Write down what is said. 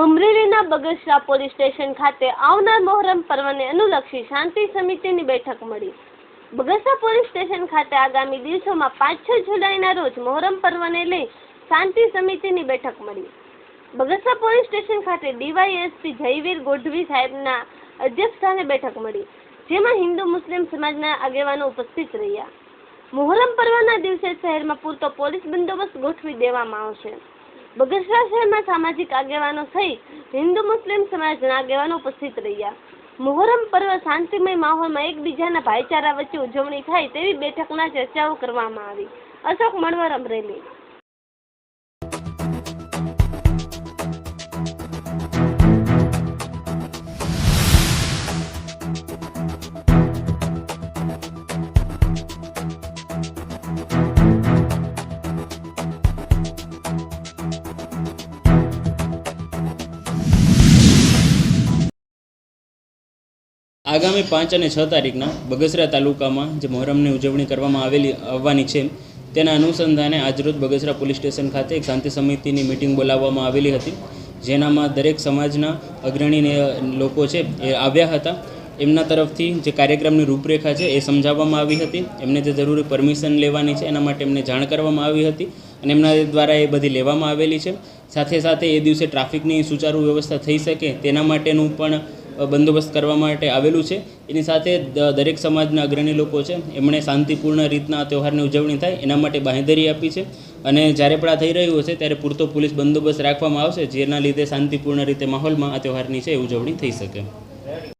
અમરેલીના Bagasara police station ખાતે આવનાર મોહરમ પર્વને અનુલક્ષી શાંતિ સમિતિની બેઠક મળી. બગસરા પોલીસ સ્ટેશન ખાતે આગામી દિવસોમાં પાંચ છ જુલાઈના રોજ મોહરમ પર્વને લઈ શાંતિ સમિતિની બેઠક મળી. બગસરા પોલીસ સ્ટેશન ખાતે ડીવાયએસપી જયવીર ગોઢવી સાહેબના અધ્યક્ષસ્થાને બેઠક મળી, જેમાં હિન્દુ મુસ્લિમ સમાજના આગેવાનો ઉપસ્થિત રહ્યા. મોહરમ પર્વના દિવસે શહેરમાં પૂરતો પોલીસ બંદોબસ્ત ગોઠવી દેવામાં આવશે. બગસરા શહેરમાં સામાજિક આગેવાનો સહિત હિન્દુ મુસ્લિમ સમાજના આગેવાનો ઉપસ્થિત રહ્યા. મોહરમ પર્વ શાંતિમય માહોલમાં એકબીજાના ભાઈચારા વચ્ચે ઉજવણી થાય તેવી બેઠકના ચર્ચાઓ કરવામાં આવી. અશોક મણવર અમરેલી આગામી પાંચ અને છ તારીખના બગસરા તાલુકામાં જે મોહરમની ઉજવણી કરવામાં આવેલી, આવવાની છે, તેના અનુસંધાને આજરોજ બગસરા પોલીસ સ્ટેશન ખાતે એક શાંતિ સમિતિની મિટિંગ બોલાવવામાં આવેલી હતી, જેનામાં દરેક સમાજના અગ્રણી લોકો છે, એ આવ્યા હતા. એમના તરફથી જે કાર્યક્રમની રૂપરેખા છે, એ સમજાવવામાં આવી હતી. એમને જે જરૂરી પરમિશન લેવાની છે, એના માટે એમને જાણ કરવામાં આવી હતી અને એમના દ્વારા એ બધી લેવામાં આવેલી છે. સાથે સાથે એ દિવસે ટ્રાફિકની સુચારુ વ્યવસ્થા થઈ શકે તેના માટેનું પણ બંદોબસ્ત કરવા માટે આવેલું છે. એની સાથે દરેક સમાજના અગ્રણી લોકો છે, એમણે શાંતિપૂર્ણ રીતના તહેવારની ઉજવણી થાય, એના માટે બાંહેધરી આપી છે. અને જ્યારે પણ આ થઈ રહ્યું હશે, ત્યારે પૂરતો પોલીસ બંદોબસ્ત રાખવામાં આવશે, જેના લીધે શાંતિપૂર્ણ રીતે માહોલમાં આ તહેવારની છે ઉજવણી થઈ શકે.